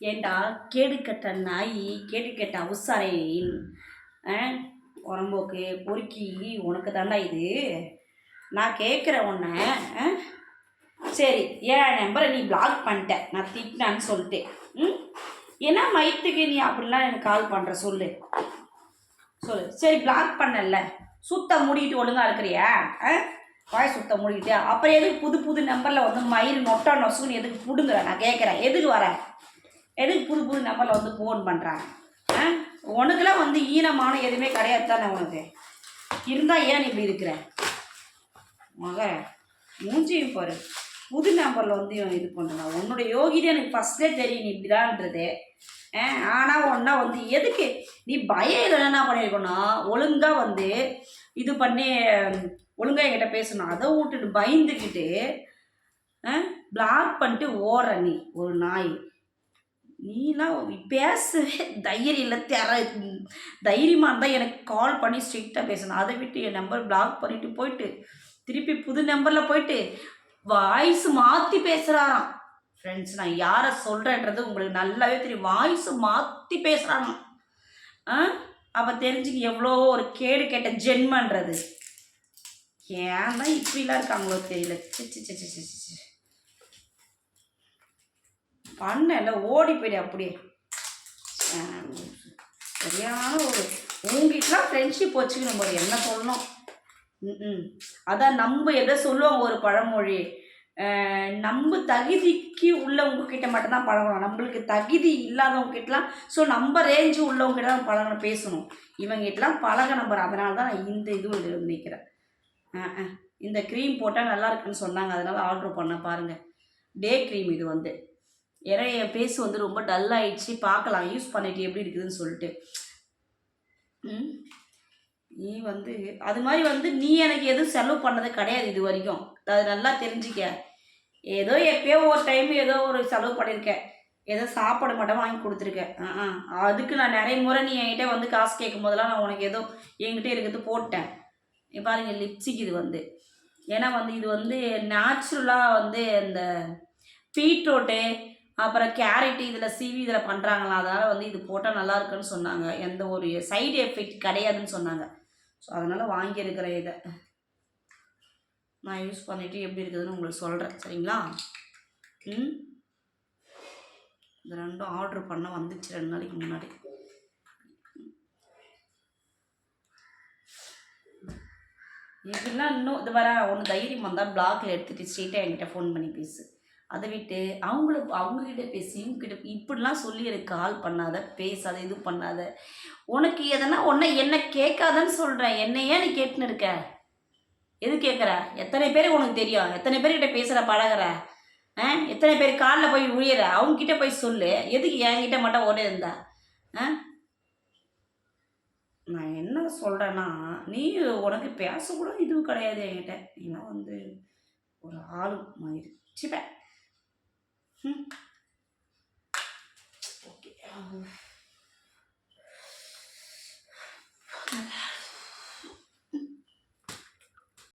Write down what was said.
ஏண்டா கேடு நாய் கேடு கெட்ட உரம்போக்கு பொறுக்கி உனக்கு தாண்டா இது? நான் கேட்குறேன் உன்னை ஆ? சரி ஏன் நம்பரை நீ பிளாக் பண்ணிட்ட? நான் திட்டினான்னு சொல்லிட்டு ம்? என்ன மயத்துக்கு நீ அப்படிலாம் எனக்கு கால் பண்ணுற சொல்லு. சொல்லு. சரி பிளாக் பண்ணல. சுத்த மூடிக்கிட்டு ஒழுங்காக இருக்கிறியா? ஆ? வாய் சுத்த மூடிக்கிட்டு. அப்புறம் எதுக்கு புது புது நம்பரில் வந்து மயில் மொட்டை நொசுன்னு எதுக்கு பிடுங்குற? நான் கேட்குறேன் எதுக்கு வர? எதுக்கு புது புது நம்பரில் வந்து ஃபோன் பண்ணுறாங்க ஆ? உனக்குலாம் வந்து ஈனமான எதுவுமே கிடையாது தானே உனக்கு? இருந்தால் ஏன் இப்படி இருக்கிற? மக மூஞ்சியும் பாரு. புது நம்பரில் வந்து இவன் இது பண்ணுறான் உன்னோட யோகிதை எனக்கு ஃபஸ்ட்டே தெரியும் நீ இப்படிதான்றது. ஆனால் ஒன்றா வந்து எதுக்கு? நீ பயம் இல்லை என்ன பண்ணியிருக்கணும். ஒழுங்காக வந்து இது பண்ணி ஒழுங்காக என்கிட்ட பேசணும். அதை விட்டுட்டு பயந்துக்கிட்டு பிளாக் பண்ணிட்டு ஓடுற நீ ஒரு நாய். நீலாம் பேசவே தைரியம் இல்லை தெர தைரியமாக இருந்தால் எனக்கு கால் பண்ணி ஸ்ட்ரிக்டாக பேசணும். அதை விட்டு என் நம்பர் பிளாக் பண்ணிவிட்டு போயிட்டு திருப்பி புது நம்பரில் போயிட்டு வாய்ஸ் மாற்றி பேசுகிறாராம் ஃப்ரெண்ட்ஸ் நான் யாரை சொல்கிறேன்றது உங்களுக்கு நல்லாவே தெரியும். வாய்ஸ் மாற்றி பேசுகிறாங்க ஆ? அப்போ தெரிஞ்சுக்க எவ்வளோ ஒரு கேடு கேட்ட ஜென்மன்றது. ஏன் தான் இப்படிலாம் இருக்காங்களோ தெரியல. சி சி சி சி, சி. பண்ணல ஓடி போயிடு அப்படியே. சரியான ஒரு உங்ககிட்டலாம் ஃப்ரெண்ட்ஷிப் வச்சுக்கணும் போது என்ன சொல்லணும்? ம் அதான் நம்ம எதை சொல்லுவாங்க ஒரு பழமொழி. நம்ம தகுதிக்கு உள்ளவங்க கிட்ட மட்டும்தான் பழகணும். நம்மளுக்கு தகுதி இல்லாதவங்க கிட்டலாம் ஸோ நம்ம ரேஞ்சு உள்ளவங்க கிட்ட தான் பழகணும் பேசணும். இவங்ககிட்டலாம் பழக நம்பர் அதனால தான் நான் இந்த இதுவும் இது நிற்கிறேன் இந்த க்ரீம் போட்டால் நல்லா இருக்குன்னு சொன்னாங்க. அதனால் ஆர்டர் பண்ண பாருங்கள் டே க்ரீம் இது வந்து. ஏன்னா என் ஃபேஸ் வந்து ரொம்ப டல் ஆயிடுச்சு. பார்க்கலாம். யூஸ் பண்ணிட்டு எப்படி இருக்குதுன்னு சொல்லிட்டு. ம். நீ வந்து அது மாதிரி வந்து நீ எனக்கு எதுவும் செலவு பண்ணது கிடையாது இது வரைக்கும். அது நல்லா தெரிஞ்சுக்க. ஏதோ எப்பயோ ஒரு டைம் ஏதோ ஒரு செலவு பண்ணியிருக்கேன் ஏதோ சாப்பாடு மட்டும் வாங்கி கொடுத்துருக்கேன் ஆ ஆ. அதுக்கு நான் நிறைய முறை நீ என்கிட்ட வந்து காசு கேட்கும் போதெல்லாம் நான் உனக்கு ஏதோ என்கிட்ட இருக்கிறது போட்டேன். நீ பாருங்க லிப்ஸ்டிக் இது வந்து. ஏன்னா வந்து இது வந்து நேச்சுரலாக வந்து இந்த பீட்ரூட்டு அப்புறம் கேரட் இதில் சீவி இதில் பண்ணுறாங்களா அதனால் வந்து இது போட்டால் நல்லா இருக்குன்னு சொன்னாங்க. எந்த ஒரு சைடு எஃபெக்ட் கிடையாதுன்னு சொன்னாங்க. ஸோ அதனால் வாங்கியிருக்கிறேன் இதை நான் யூஸ் பண்ணிவிட்டு எப்படி இருக்குதுன்னு உங்களுக்கு சொல்கிறேன் சரிங்களா? ம்? இந்த ரெண்டும் ஆர்டர் பண்ண வந்துச்சு ரெண்டு நாளைக்கு முன்னாடி. இப்படிலாம் இன்னும் இது வர ஒன்று தைரியம் வந்தால் பிளாக்ல எடுத்துகிட்டு ஸ்ட்ரெயிட்டாக என்கிட்ட ஃபோன் பண்ணி பேசு. அதை விட்டு அவங்கள அவங்கக்கிட்ட பேசி இவங்ககிட்ட இப்படிலாம் சொல்லி எனக்கு கால் பண்ணாத பேசாத இது பண்ணாத. உனக்கு எதனா உன்னை என்ன கேட்காதன்னு சொல்கிறேன் என்னை ஏன் நீ கேட்டுன்னு இருக்க. எது கேட்குற? எத்தனை பேர் உனக்கு தெரியும்? எத்தனை பேர்கிட்ட பேசுகிற பழகுற? ஆ? எத்தனை பேர் காலில் போய் உழியிற அவங்கக்கிட்ட போய் சொல்லு. எதுக்கு என்கிட்ட மட்டும் ஓடே இருந்தா ஆ? நான் என்ன சொல்கிறேன்னா நீ உனக்கு பேசக்கூட இதுவும் கிடையாது என்கிட்ட. நீலாம் வந்து ஒரு ஆளு மாதிரி. 哼，我给啊。